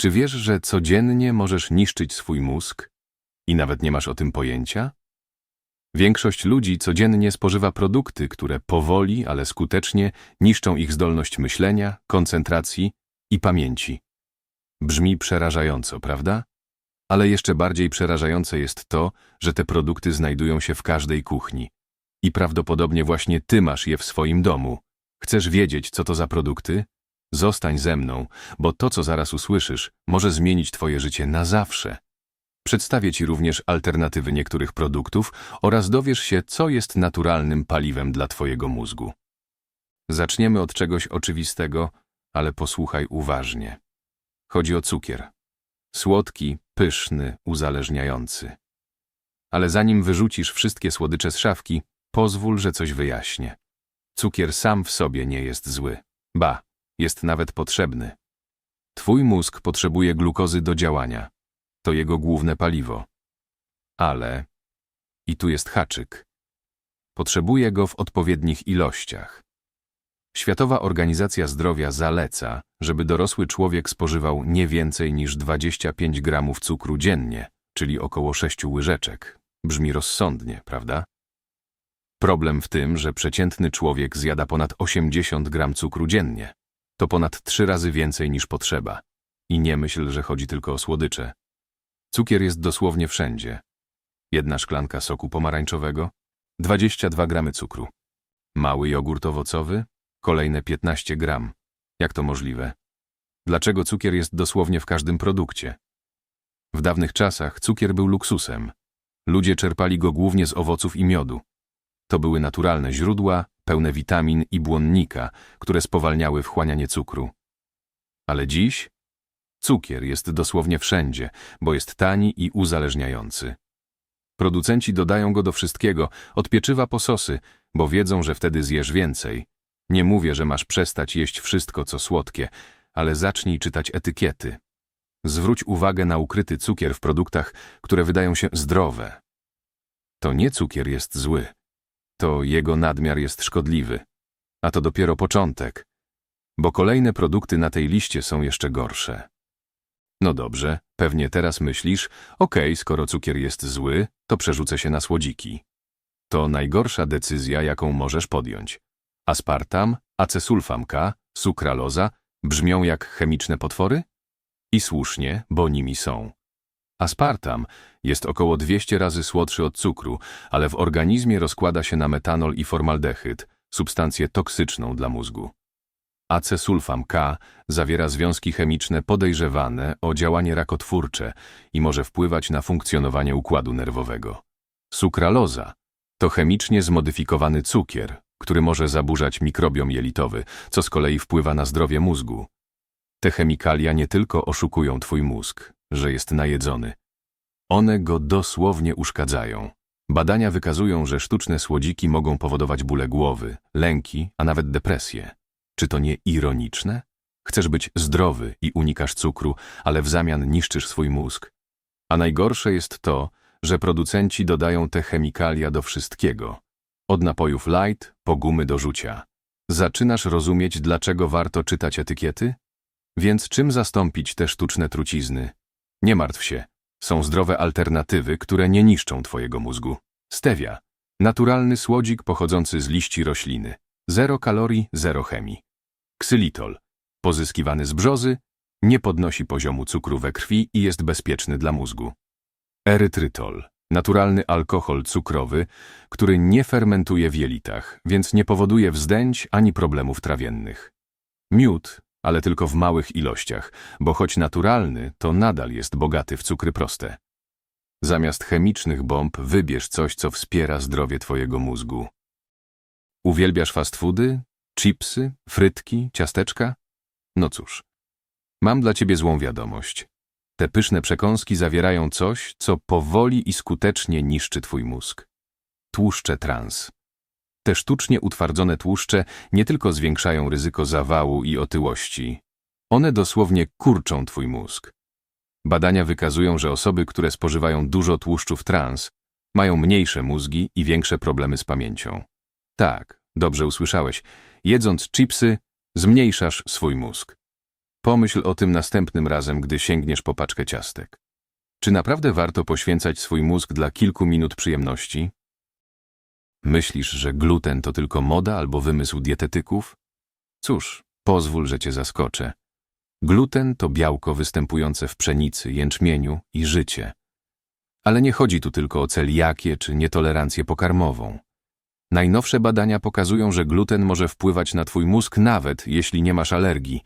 Czy wiesz, że codziennie możesz niszczyć swój mózg i nawet nie masz o tym pojęcia? Większość ludzi codziennie spożywa produkty, które powoli, ale skutecznie niszczą ich zdolność myślenia, koncentracji i pamięci. Brzmi przerażająco, prawda? Ale jeszcze bardziej przerażające jest to, że te produkty znajdują się w każdej kuchni. I prawdopodobnie właśnie ty masz je w swoim domu. Chcesz wiedzieć, co to za produkty? Zostań ze mną, bo to, co zaraz usłyszysz, może zmienić twoje życie na zawsze. Przedstawię ci również alternatywy niektórych produktów oraz dowiesz się, co jest naturalnym paliwem dla twojego mózgu. Zaczniemy od czegoś oczywistego, ale posłuchaj uważnie. Chodzi o cukier. Słodki, pyszny, uzależniający. Ale zanim wyrzucisz wszystkie słodycze z szafki, pozwól, że coś wyjaśnię. Cukier sam w sobie nie jest zły. Ba, jest nawet potrzebny. Twój mózg potrzebuje glukozy do działania. To jego główne paliwo. Ale, i tu jest haczyk, potrzebuje go w odpowiednich ilościach. Światowa Organizacja Zdrowia zaleca, żeby dorosły człowiek spożywał nie więcej niż 25 gramów cukru dziennie, czyli około 6 łyżeczek. Brzmi rozsądnie, prawda? Problem w tym, że przeciętny człowiek zjada ponad 80 gram cukru dziennie. To ponad trzy razy więcej niż potrzeba. I nie myśl, że chodzi tylko o słodycze. Cukier jest dosłownie wszędzie. Jedna szklanka soku pomarańczowego, 22 gramy cukru. Mały jogurt owocowy, kolejne 15 gram. Jak to możliwe? Dlaczego cukier jest dosłownie w każdym produkcie? W dawnych czasach cukier był luksusem. Ludzie czerpali go głównie z owoców i miodu. To były naturalne źródła, pełne witamin i błonnika, które spowalniały wchłanianie cukru. Ale dziś cukier jest dosłownie wszędzie, bo jest tani i uzależniający. Producenci dodają go do wszystkiego, od pieczywa po sosy, bo wiedzą, że wtedy zjesz więcej. Nie mówię, że masz przestać jeść wszystko, co słodkie, ale zacznij czytać etykiety. Zwróć uwagę na ukryty cukier w produktach, które wydają się zdrowe. To nie cukier jest zły to jego nadmiar jest szkodliwy. A to dopiero początek, bo kolejne produkty na tej liście są jeszcze gorsze. No dobrze, pewnie teraz myślisz, okej, okay, skoro cukier jest zły, to przerzucę się na słodziki. To najgorsza decyzja, jaką możesz podjąć. Aspartam, acesulfam K, sukraloza brzmią jak chemiczne potwory? I słusznie, bo nimi są. Aspartam jest około 200 razy słodszy od cukru, ale w organizmie rozkłada się na metanol i formaldehyd, substancję toksyczną dla mózgu. Acesulfam K zawiera związki chemiczne podejrzewane o działanie rakotwórcze i może wpływać na funkcjonowanie układu nerwowego. Sukraloza to chemicznie zmodyfikowany cukier, który może zaburzać mikrobiom jelitowy, co z kolei wpływa na zdrowie mózgu. Te chemikalia nie tylko oszukują twój mózg, że jest najedzony. One go dosłownie uszkadzają. Badania wykazują, że sztuczne słodziki mogą powodować bóle głowy, lęki, a nawet depresję. Czy to nie ironiczne? Chcesz być zdrowy i unikasz cukru, ale w zamian niszczysz swój mózg. A najgorsze jest to, że producenci dodają te chemikalia do wszystkiego. Od napojów light po gumy do rzucia. Zaczynasz rozumieć, dlaczego warto czytać etykiety? Więc czym zastąpić te sztuczne trucizny? Nie martw się. Są zdrowe alternatywy, które nie niszczą twojego mózgu. Stevia. Naturalny słodzik pochodzący z liści rośliny. Zero kalorii, zero chemii. Ksylitol. Pozyskiwany z brzozy, nie podnosi poziomu cukru we krwi i jest bezpieczny dla mózgu. Erytrytol. Naturalny alkohol cukrowy, który nie fermentuje w jelitach, więc nie powoduje wzdęć ani problemów trawiennych. Miód ale tylko w małych ilościach, bo choć naturalny, to nadal jest bogaty w cukry proste. Zamiast chemicznych bomb wybierz coś, co wspiera zdrowie twojego mózgu. Uwielbiasz fast foody, chipsy, frytki, ciasteczka? No cóż, mam dla ciebie złą wiadomość. Te pyszne przekąski zawierają coś, co powoli i skutecznie niszczy twój mózg. Tłuszcze trans. Te sztucznie utwardzone tłuszcze nie tylko zwiększają ryzyko zawału i otyłości, one dosłownie kurczą twój mózg. Badania wykazują, że osoby, które spożywają dużo tłuszczów trans, mają mniejsze mózgi i większe problemy z pamięcią. Tak, dobrze usłyszałeś. Jedząc chipsy, zmniejszasz swój mózg. Pomyśl o tym następnym razem, gdy sięgniesz po paczkę ciastek. Czy naprawdę warto poświęcać swój mózg dla kilku minut przyjemności? Myślisz, że gluten to tylko moda albo wymysł dietetyków? Cóż, pozwól, że cię zaskoczę. Gluten to białko występujące w pszenicy, jęczmieniu i życie. Ale nie chodzi tu tylko o celiakię czy nietolerancję pokarmową. Najnowsze badania pokazują, że gluten może wpływać na twój mózg nawet jeśli nie masz alergii.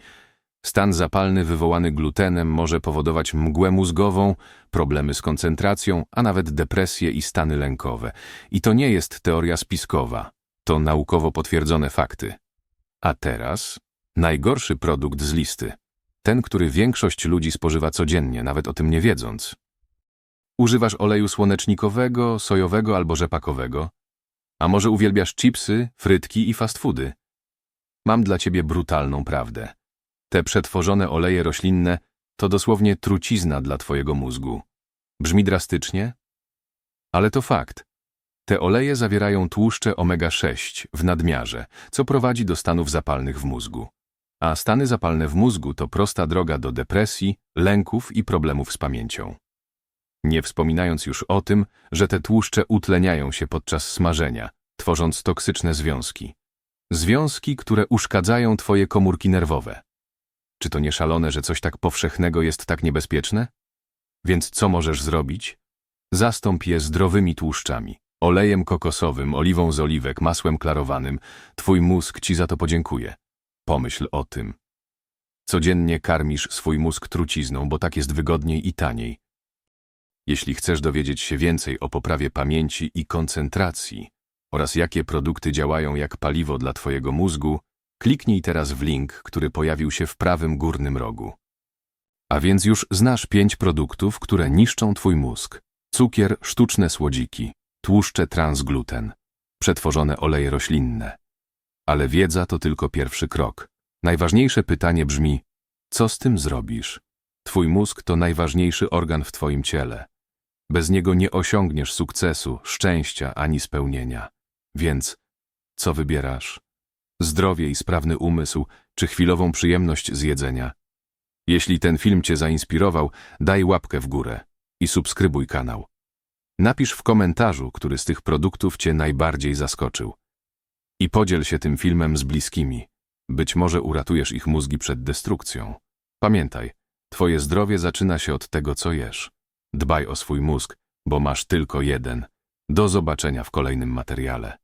Stan zapalny wywołany glutenem może powodować mgłę mózgową, problemy z koncentracją, a nawet depresję i stany lękowe. I to nie jest teoria spiskowa, to naukowo potwierdzone fakty. A teraz najgorszy produkt z listy. Ten, który większość ludzi spożywa codziennie, nawet o tym nie wiedząc. Używasz oleju słonecznikowego, sojowego albo rzepakowego? A może uwielbiasz chipsy, frytki i fast foody? Mam dla ciebie brutalną prawdę. Te przetworzone oleje roślinne to dosłownie trucizna dla twojego mózgu. Brzmi drastycznie? Ale to fakt. Te oleje zawierają tłuszcze omega-6 w nadmiarze, co prowadzi do stanów zapalnych w mózgu. A stany zapalne w mózgu to prosta droga do depresji, lęków i problemów z pamięcią. Nie wspominając już o tym, że te tłuszcze utleniają się podczas smażenia, tworząc toksyczne związki. Związki, które uszkadzają twoje komórki nerwowe. Czy to nie szalone, że coś tak powszechnego jest tak niebezpieczne? Więc co możesz zrobić? Zastąp je zdrowymi tłuszczami, olejem kokosowym, oliwą z oliwek, masłem klarowanym. Twój mózg ci za to podziękuje. Pomyśl o tym. Codziennie karmisz swój mózg trucizną, bo tak jest wygodniej i taniej. Jeśli chcesz dowiedzieć się więcej o poprawie pamięci i koncentracji oraz jakie produkty działają jak paliwo dla Twojego mózgu, kliknij teraz w link, który pojawił się w prawym górnym rogu. A więc już znasz pięć produktów, które niszczą Twój mózg. Cukier, sztuczne słodziki, tłuszcze transgluten, przetworzone oleje roślinne. Ale wiedza to tylko pierwszy krok. Najważniejsze pytanie brzmi, co z tym zrobisz? Twój mózg to najważniejszy organ w Twoim ciele. Bez niego nie osiągniesz sukcesu, szczęścia ani spełnienia. Więc co wybierasz? Zdrowie i sprawny umysł, czy chwilową przyjemność z jedzenia? Jeśli ten film Cię zainspirował, daj łapkę w górę i subskrybuj kanał. Napisz w komentarzu, który z tych produktów Cię najbardziej zaskoczył. I podziel się tym filmem z bliskimi. Być może uratujesz ich mózgi przed destrukcją. Pamiętaj, Twoje zdrowie zaczyna się od tego, co jesz. Dbaj o swój mózg, bo masz tylko jeden. Do zobaczenia w kolejnym materiale.